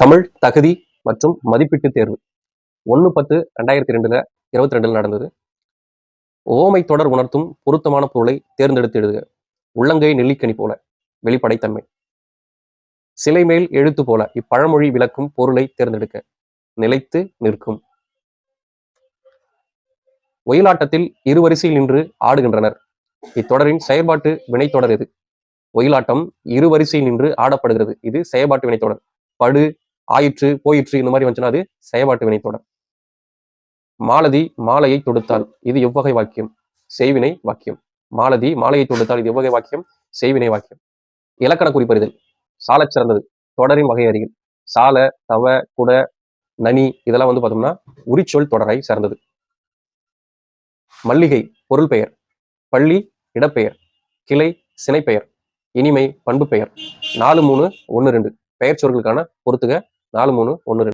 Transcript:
தமிழ் தகுதி மற்றும் மதிப்பீட்டு தேர்வு. ஒன்று பத்து ரெண்டாயிரத்தி ரெண்டுல இருபத்தி ரெண்டுல நடந்தது. ஓமை தொடர் உணர்த்தும் பொருத்தமான பொருளை தேர்ந்தெடுத்து எழுதுக. உள்ளங்கை நெல்லிக்கனி போல வெளிப்படைத்தன்மை. சிலை மேல் எழுத்து போல இப்பழமொழி விளக்கும் பொருளை தேர்ந்தெடுக்க. நிலைத்து நிற்கும். ஒயிலாட்டத்தில் இருவரிசையில் நின்று ஆடுகின்றனர். இத்தொடரின் செயற்பாட்டு வினைத்தொடர் இது ஒயிலாட்டம் இரு வரிசையில் நின்று ஆடப்படுகிறது. இது செயற்பாட்டு வினைத்தொடர். படு ஆயிற்று போயிற்று இந்த மாதிரி வந்துச்சுன்னா அது செயபாட்டு வினைத்தொடர். மாலதி மாலையை தொடுத்தால் இது எவ்வகை வாக்கியம்? செய்வினை வாக்கியம். மாலதி மாலையை தொடுத்தால் இது எவ்வகை வாக்கியம்? செய்வினை வாக்கியம். இலக்கண குறிப்பறிதல். சாலச் சிறந்தது. தொடரின் வகை அறிகள் சால தவ குட நனி இதெல்லாம் வந்து பார்த்தோம்னா உரிச்சொல் தொடரை சார்ந்தது. மல்லிகை பொருள் பெயர் பள்ளி இடப்பெயர். கிளை சினைப்பெயர். இனிமை பண்பு பெயர் நாலு மூணு ஒன்று ரெண்டு. பெயர் சொற்களுக்கான பொறுத்துக நாலு மூணு ஒன்று ரெண்டு